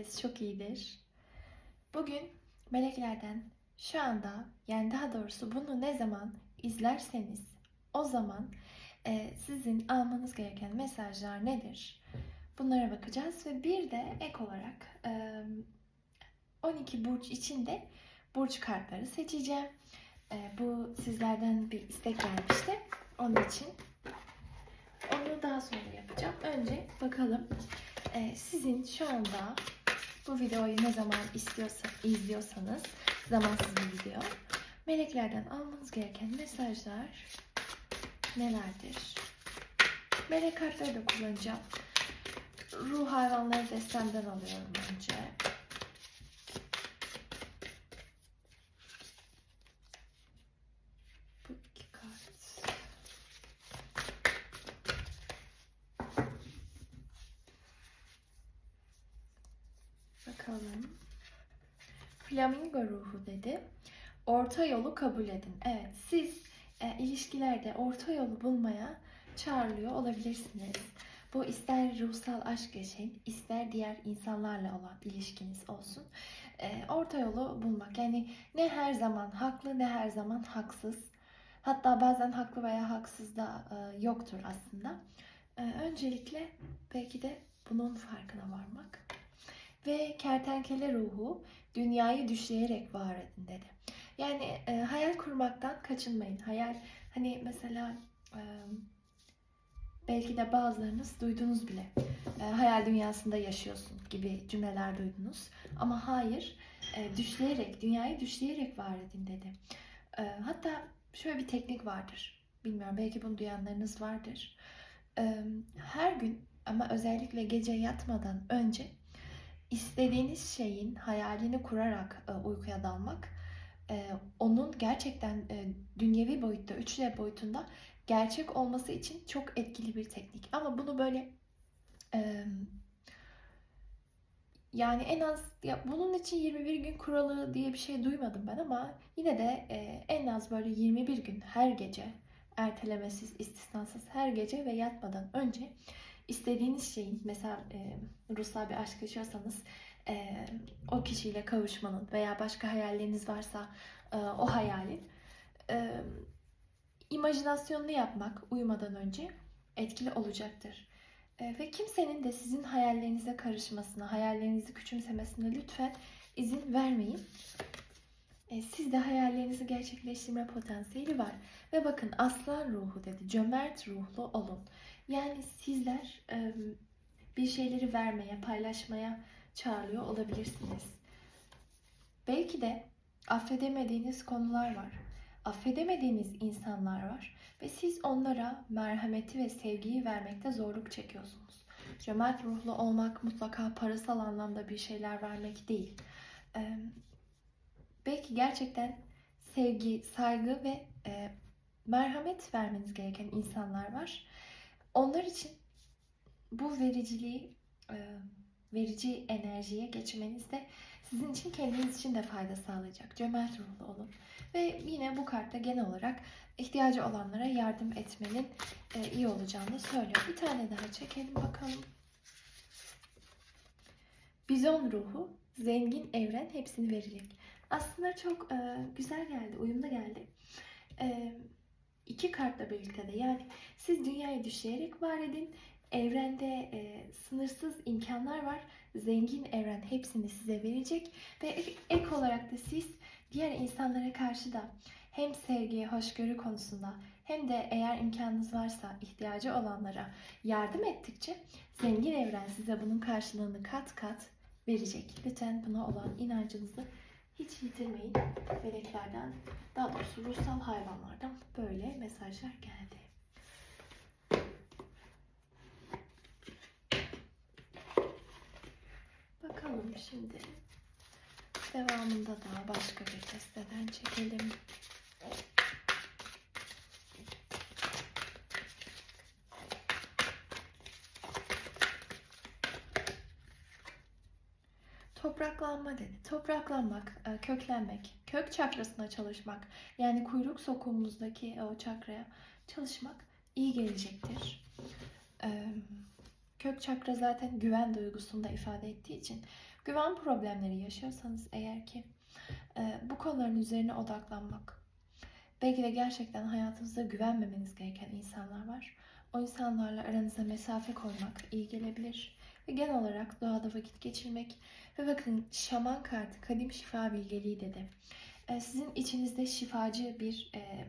herkes çok iyidir. Bugün meleklerden şu anda yani daha doğrusu bunu ne zaman izlerseniz o zaman e, sizin almanız gereken mesajlar nedir? Bunlara bakacağız ve bir de ek olarak e, 12 burç içinde burç kartları seçeceğim. E, bu sizlerden bir istek gelmişti. Onun için onu daha sonra yapacağım. Önce bakalım e, sizin şu anda bu videoyu ne zaman istiyorsa, izliyorsanız zamansız bir video. Meleklerden almanız gereken mesajlar nelerdir? Melek kartları da kullanacağım. Ruh hayvanları destemden alıyorum önce. Bu iki kart. Bakalım. Flamingo ruhu dedi. Orta yolu kabul edin. Evet, siz e, ilişkilerde orta yolu bulmaya çağrılıyor olabilirsiniz. Bu ister ruhsal aşk yaşayın, ister diğer insanlarla olan ilişkiniz olsun. E, orta yolu bulmak. Yani ne her zaman haklı ne her zaman haksız. Hatta bazen haklı veya haksız da e, yoktur aslında. E, öncelikle belki de bunun farkına varmak. Ve kertenkele ruhu dünyayı düşleyerek var edin dedi. Yani e, hayal kurmaktan kaçınmayın. Hayal hani mesela e, belki de bazılarınız duydunuz bile. E, hayal dünyasında yaşıyorsun gibi cümleler duydunuz. Ama hayır, e, düşleyerek, dünyayı düşleyerek var edin dedi. E, hatta şöyle bir teknik vardır. Bilmiyorum belki bunu duyanlarınız vardır. E, her gün ama özellikle gece yatmadan önce istediğiniz şeyin hayalini kurarak e, uykuya dalmak e, onun gerçekten e, dünyevi boyutta, 3D boyutunda gerçek olması için çok etkili bir teknik. Ama bunu böyle yani en az ya bunun için 21 gün kuralı diye bir şey duymadım ben ama yine de en az böyle 21 gün her gece ertelemesiz, istisnasız her gece ve yatmadan önce istediğiniz şeyin mesela e, ruhsal bir aşk yaşıyorsanız e, o kişiyle kavuşmanın veya başka hayalleriniz varsa e, o hayalin e, imajinasyonunu yapmak uyumadan önce etkili olacaktır. E, ve kimsenin de sizin hayallerinize karışmasına, hayallerinizi küçümsemesine lütfen izin vermeyin. E, sizde hayallerinizi gerçekleştirme potansiyeli var. Ve bakın aslan ruhu dedi, cömert ruhlu olun. Yani sizler bir şeyleri vermeye, paylaşmaya çağırıyor olabilirsiniz. Belki de affedemediğiniz konular var. Affedemediğiniz insanlar var ve siz onlara merhameti ve sevgiyi vermekte zorluk çekiyorsunuz. Cömert ruhlu olmak mutlaka parasal anlamda bir şeyler vermek değil. Ee, belki gerçekten sevgi, saygı ve e, merhamet vermeniz gereken insanlar var. Onlar için bu vericiliği e, verici enerjiye geçmeniz de sizin için kendiniz için de fayda sağlayacak. Cömert ruhlu olun. Ve yine bu kartta genel olarak ihtiyacı olanlara yardım etmenin e, iyi olacağını söylüyor. Bir tane daha çekelim bakalım. Bizon ruhu, zengin evren hepsini verecek. Aslında çok e, güzel geldi, uyumlu geldi. İki kartla birlikte de yani siz dünyayı düşleyerek var edin. Evrende e, sınırsız imkanlar var. Zengin evren hepsini size verecek ve ek olarak da siz diğer insanlara karşı da hem sevgi, hoşgörü konusunda hem de eğer imkanınız varsa ihtiyacı olanlara yardım ettikçe zengin evren size bunun karşılığını kat kat verecek. Lütfen buna olan inancınızı hiç yitirmeyin. Meleklerden, daha doğrusu ruhsal hayvanlardan böyle mesajlar geldi. Bakalım şimdi. Devamında da başka bir desteden çekelim. Topraklanma dedi. Topraklanmak, e, köklenmek, kök çakrasına çalışmak, yani kuyruk sokumumuzdaki o çakraya çalışmak iyi gelecektir. E, Kök çakra zaten güven duygusunu da ifade ettiği için Güven problemleri yaşıyorsanız eğer ki e, bu konuların üzerine odaklanmak. Belki de gerçekten hayatınızda güvenmemeniz gereken insanlar var. O insanlarla aranıza mesafe koymak iyi gelebilir. Ve genel olarak doğada vakit geçirmek. Ve bakın şaman kartı kadim şifa bilgeliği dedi. E, sizin içinizde şifacı bir e,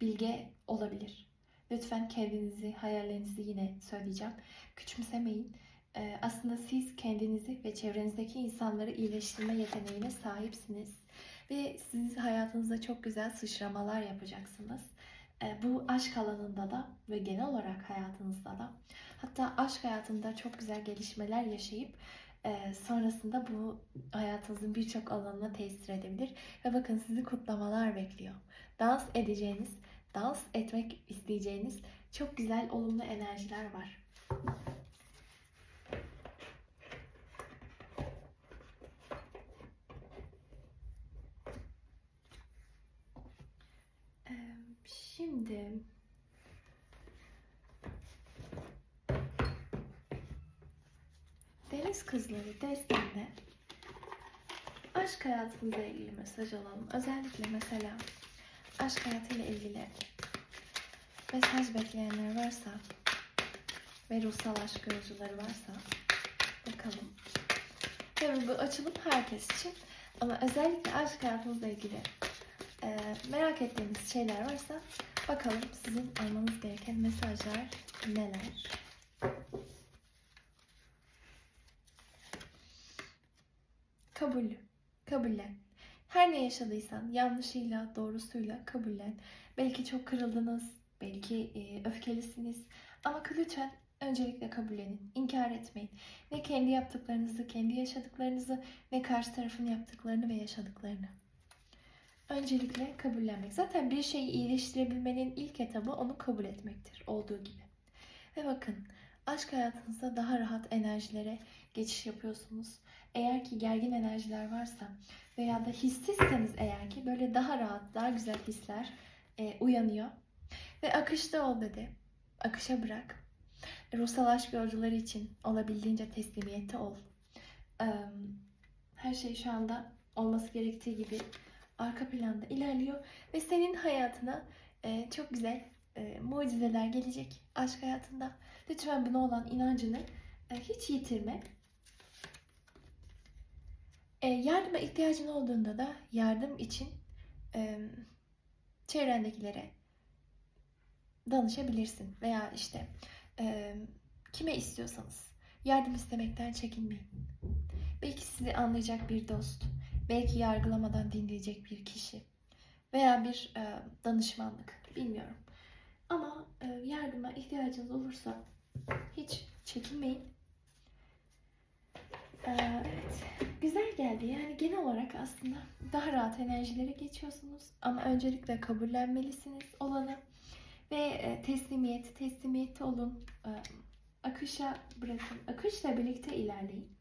bilge olabilir. Lütfen kendinizi, hayallerinizi yine söyleyeceğim. Küçümsemeyin. E, aslında siz kendinizi ve çevrenizdeki insanları iyileştirme yeteneğine sahipsiniz. Ve siz hayatınızda çok güzel sıçramalar yapacaksınız. E, bu aşk alanında da ve genel olarak hayatınızda da. Hatta aşk hayatında çok güzel gelişmeler yaşayıp e, sonrasında bu hayatınızın birçok alanına tesir edebilir. Ve bakın sizi kutlamalar bekliyor. Dans edeceğiniz, dans etmek isteyeceğiniz çok güzel olumlu enerjiler var. Ee, Şimdi Deniz Kızları destinde aşk hayatınızla ilgili mesaj alalım. Özellikle mesela aşk hayatıyla ilgili mesaj bekleyenler varsa ve ruhsal aşk yolcuları varsa bakalım. Tabii bu açılım herkes için ama özellikle aşk hayatınızla ilgili e, merak ettiğiniz şeyler varsa bakalım sizin almanız gereken mesajlar neler? Kabul. Kabullen. Her ne yaşadıysan yanlışıyla, doğrusuyla kabullen. Belki çok kırıldınız, belki e, öfkelisiniz ama lütfen öncelikle kabullenin. İnkar etmeyin. Ne kendi yaptıklarınızı, kendi yaşadıklarınızı, ne karşı tarafın yaptıklarını ve yaşadıklarını. Öncelikle kabullenmek. Zaten bir şeyi iyileştirebilmenin ilk etabı onu kabul etmektir. Olduğu gibi. Ve bakın aşk hayatınızda daha rahat enerjilere geçiş yapıyorsunuz. Eğer ki gergin enerjiler varsa veya da hissizseniz eğer ki böyle daha rahat, daha güzel hisler e, uyanıyor. Ve akışta ol dedi. Akışa bırak. Ruhsal aşk yolcuları için olabildiğince teslimiyette ol. Ee, Her şey şu anda olması gerektiği gibi arka planda ilerliyor ve senin hayatına e, çok güzel e, mucizeler gelecek aşk hayatında. Lütfen buna olan inancını e, hiç yitirme. E, yardıma ihtiyacın olduğunda da yardım için e, çevrendekilere danışabilirsin veya işte e, kime istiyorsanız yardım istemekten çekinmeyin. Belki sizi anlayacak bir dost, belki yargılamadan dinleyecek bir kişi veya bir e, danışmanlık bilmiyorum. Ama e, yardıma ihtiyacınız olursa hiç çekinmeyin. E, evet, güzel geldi. Yani genel olarak aslında daha rahat enerjilere geçiyorsunuz. Ama öncelikle kabullenmelisiniz olanı ve e, teslimiyet, teslimiyette olun. E, akışa bırakın. Akışla birlikte ilerleyin.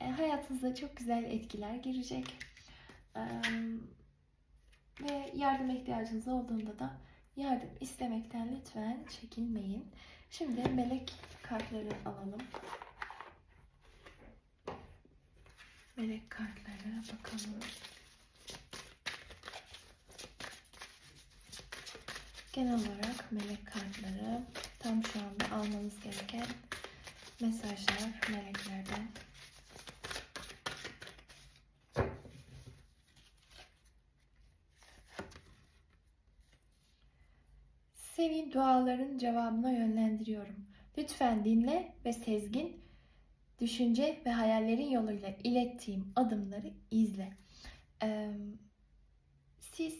E, hayatınıza çok güzel etkiler girecek. Ve yardım ihtiyacınız olduğunda da yardım istemekten lütfen çekinmeyin. Şimdi melek kartları alalım. Melek kartlara bakalım. Genel olarak melek kartları tam şu anda almanız gereken mesajlar meleklerden. Seni duaların cevabına yönlendiriyorum. Lütfen dinle ve sezgin, düşünce ve hayallerin yoluyla ilettiğim adımları izle. Ee, siz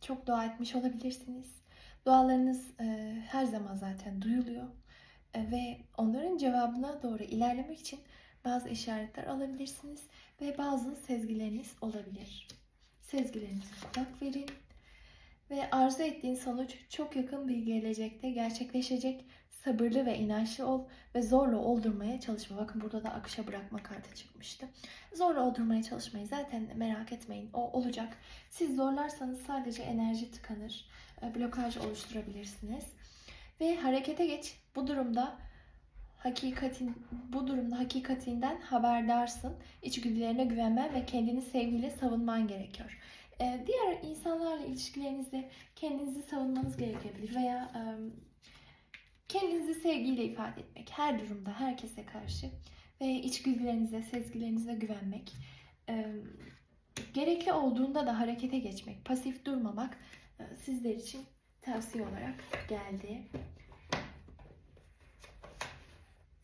çok dua etmiş olabilirsiniz. Dualarınız e, her zaman zaten duyuluyor. E, ve onların cevabına doğru ilerlemek için bazı işaretler alabilirsiniz ve bazı sezgileriniz olabilir. Sezgilerinize kulak verin ve arzu ettiğin sonuç çok yakın bir gelecekte gerçekleşecek. Sabırlı ve inançlı ol ve zorla oldurmaya çalışma. Bakın burada da akışa bırakma kartı çıkmıştı. Zorla oldurmaya çalışmayı zaten merak etmeyin. O olacak. Siz zorlarsanız sadece enerji tıkanır. e, Blokaj oluşturabilirsiniz. Ve harekete geç. Bu durumda hakikatin bu durumda hakikatinden haberdarsın. İçgüdülerine güvenmen ve kendini sevgiyle savunman gerekiyor. Ee, diğer insanlarla ilişkilerinizde kendinizi savunmanız gerekebilir veya e, kendinizi sevgiyle ifade etmek her durumda herkese karşı ve içgüdülerinize, sezgilerinize güvenmek. e, gerekli olduğunda da harekete geçmek, pasif durmamak e, sizler için tavsiye olarak geldi.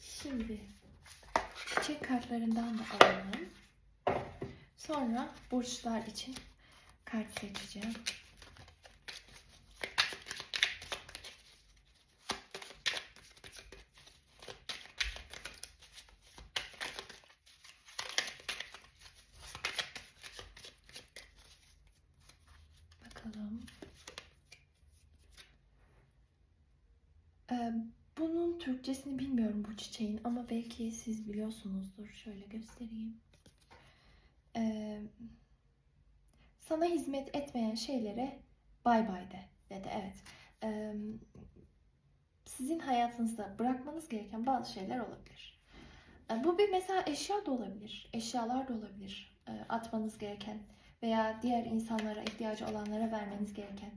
Şimdi çiçek kartlarından da alalım. Sonra burçlar için kart seçeceğim. Bakalım. Ee, bunun Türkçesini bilmiyorum bu çiçeğin ama belki siz biliyorsunuzdur. Şöyle göstereyim. Ee, sana hizmet etmeyen şeylere bay bay de dedi. Evet. Ee, sizin hayatınızda bırakmanız gereken bazı şeyler olabilir. Ee, bu bir mesela eşya da olabilir. Eşyalar da olabilir. Ee, atmanız gereken veya diğer insanlara ihtiyacı olanlara vermeniz gereken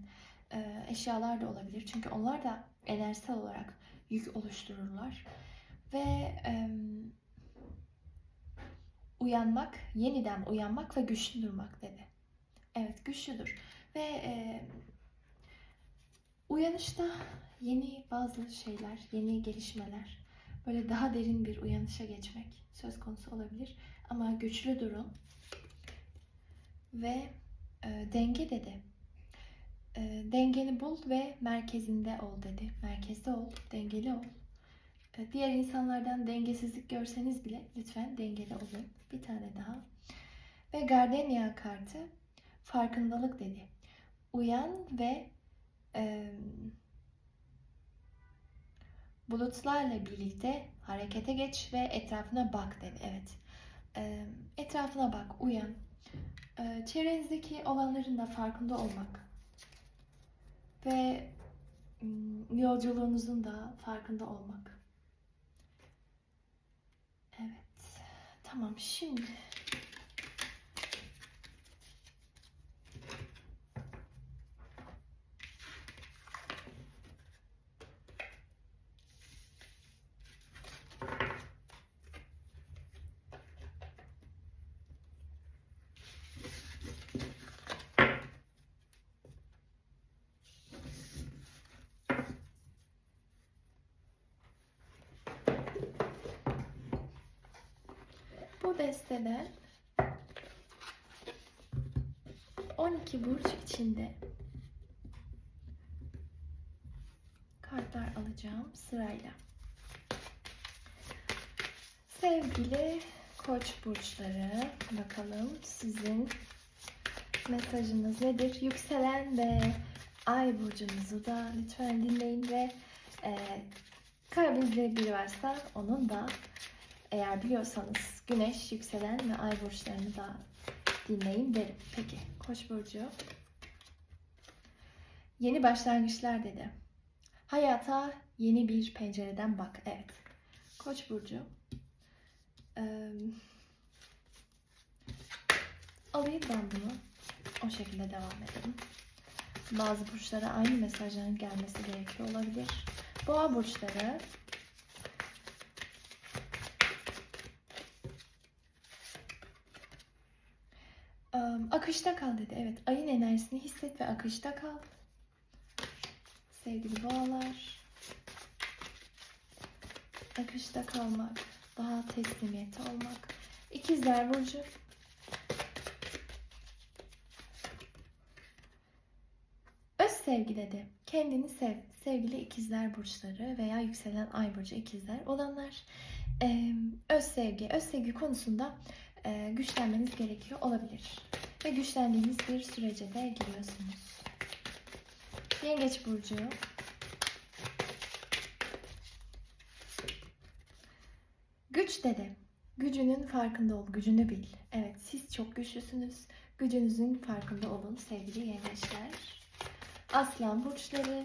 e, eşyalar da olabilir. Çünkü onlar da enerjisel olarak yük oluştururlar. Ve e, uyanmak, yeniden uyanmak ve güçlü durmak dedi. Evet güçlüdür. Ve e, uyanışta yeni bazı şeyler, yeni gelişmeler, böyle daha derin bir uyanışa geçmek söz konusu olabilir. Ama güçlü durun ve e, denge dedi. E, dengeni bul ve merkezinde ol dedi. Merkezde ol, dengeli ol. E, diğer insanlardan dengesizlik görseniz bile lütfen dengeli olun. Bir tane daha. Ve Gardenia kartı farkındalık dedi. Uyan ve e, bulutlarla birlikte harekete geç ve etrafına bak dedi. Evet. E, etrafına bak, uyan. E, çevrenizdeki olanların da farkında olmak ve yolculuğunuzun da farkında olmak. Evet. Tamam şimdi bu desteden 12 burç içinde kartlar alacağım sırayla. Sevgili koç burçları bakalım sizin mesajınız nedir? Yükselen ve ay burcunuzu da lütfen dinleyin ve e, kalbinizde biri varsa onun da eğer biliyorsanız güneş, yükselen ve ay burçlarını da dinleyin derim. Peki koç burcu. Yeni başlangıçlar dedi. Hayata yeni bir pencereden bak. Evet. Koç burcu. Ee, alayım ben bunu. O şekilde devam edelim. Bazı burçlara aynı mesajların gelmesi gerekiyor olabilir. Boğa burçları akışta kal dedi. Evet, ayın enerjisini hisset ve akışta kal. Sevgili boğalar. Akışta kalmak, daha teslimiyette olmak. İkizler Burcu. Öz sevgi dedi. Kendini sev. Sevgili ikizler burçları veya yükselen ay burcu ikizler olanlar. Ee, öz sevgi, öz sevgi konusunda e, güçlenmeniz gerekiyor olabilir. Ve güçlendiğiniz bir sürece de giriyorsunuz. Yengeç Burcu. Güç dedi. Gücünün farkında ol, gücünü bil. Evet, siz çok güçlüsünüz. Gücünüzün farkında olun sevgili yengeçler. Aslan burçları.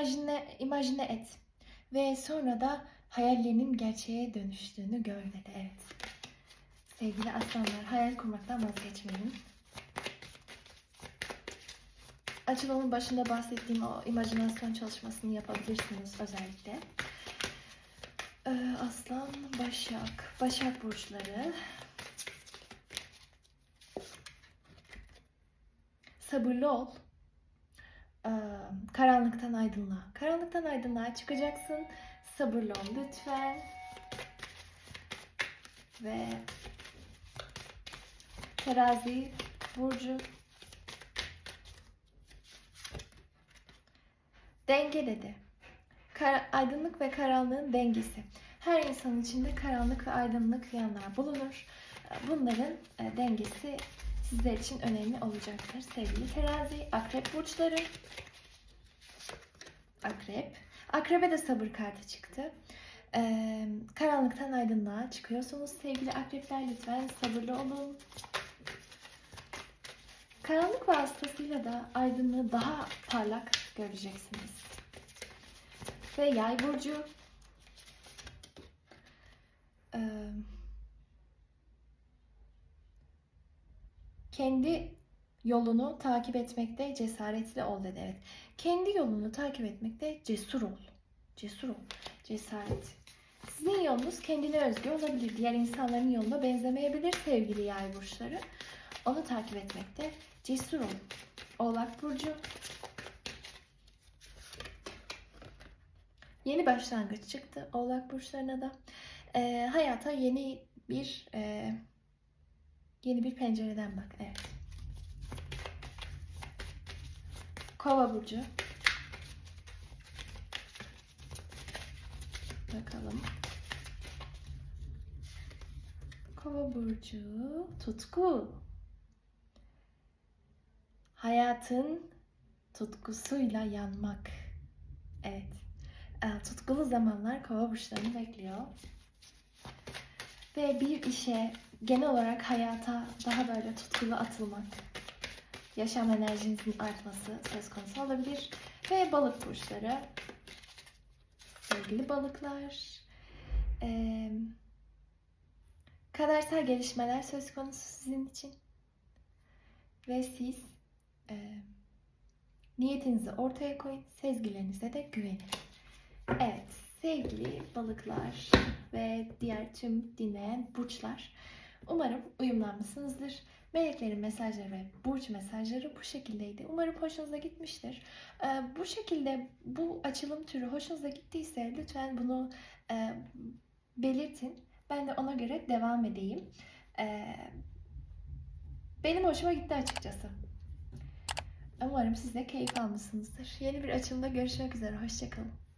İmajine, imajine et. Ve sonra da hayallerinin gerçeğe dönüştüğünü gör dedi. Evet. Sevgili aslanlar hayal kurmaktan vazgeçmeyin. Açılımın başında bahsettiğim o imajinasyon çalışmasını yapabilirsiniz özellikle. Ee, Aslan, Başak, Başak burçları. Sabırlı ol. Karanlıktan aydınlığa. Karanlıktan aydınlığa çıkacaksın. Sabırlı ol lütfen. Ve terazi burcu denge dedi. Kar- aydınlık ve karanlığın dengesi. Her insanın içinde karanlık ve aydınlık yanlar bulunur. Bunların dengesi sizler için önemli olacaktır sevgili terazi. Akrep burçları. Akrep. Akrebe de sabır kartı çıktı. Ee, karanlıktan aydınlığa çıkıyorsunuz sevgili akrepler. Lütfen sabırlı olun. Karanlık vasıtasıyla da aydınlığı daha parlak göreceksiniz. Ve yay burcu. Ee, kendi yolunu takip etmekte cesaretli ol dedi. Evet. Kendi yolunu takip etmekte cesur ol. Cesur ol. Cesaret. Sizin yolunuz kendine özgü olabilir. Diğer insanların yoluna benzemeyebilir sevgili yay burçları. Onu takip etmekte cesur ol. Oğlak burcu. Yeni başlangıç çıktı Oğlak burçlarına da. Ee, hayata yeni bir e, yeni bir pencereden bak. Evet. Kova burcu. Bakalım. Kova burcu tutku. Hayatın tutkusuyla yanmak. Evet. Ee, Tutkulu zamanlar kova burçlarını bekliyor. Ve bir işe genel olarak hayata daha böyle tutkulu atılmak, yaşam enerjinizin artması söz konusu olabilir. Ve balık burçları, sevgili balıklar, ee, kadersel gelişmeler söz konusu sizin için. Ve siz ee, niyetinizi ortaya koyun, sezgilerinize de güvenin. Evet, sevgili balıklar ve diğer tüm dinleyen burçlar. Umarım uyumlanmışsınızdır. Meleklerin mesajları ve burç mesajları bu şekildeydi. Umarım hoşunuza gitmiştir. Ee, bu şekilde bu açılım türü hoşunuza gittiyse lütfen bunu e, belirtin. Ben de ona göre devam edeyim. Ee, benim hoşuma gitti açıkçası. Umarım siz de keyif almışsınızdır. Yeni bir açılımda görüşmek üzere. Hoşçakalın.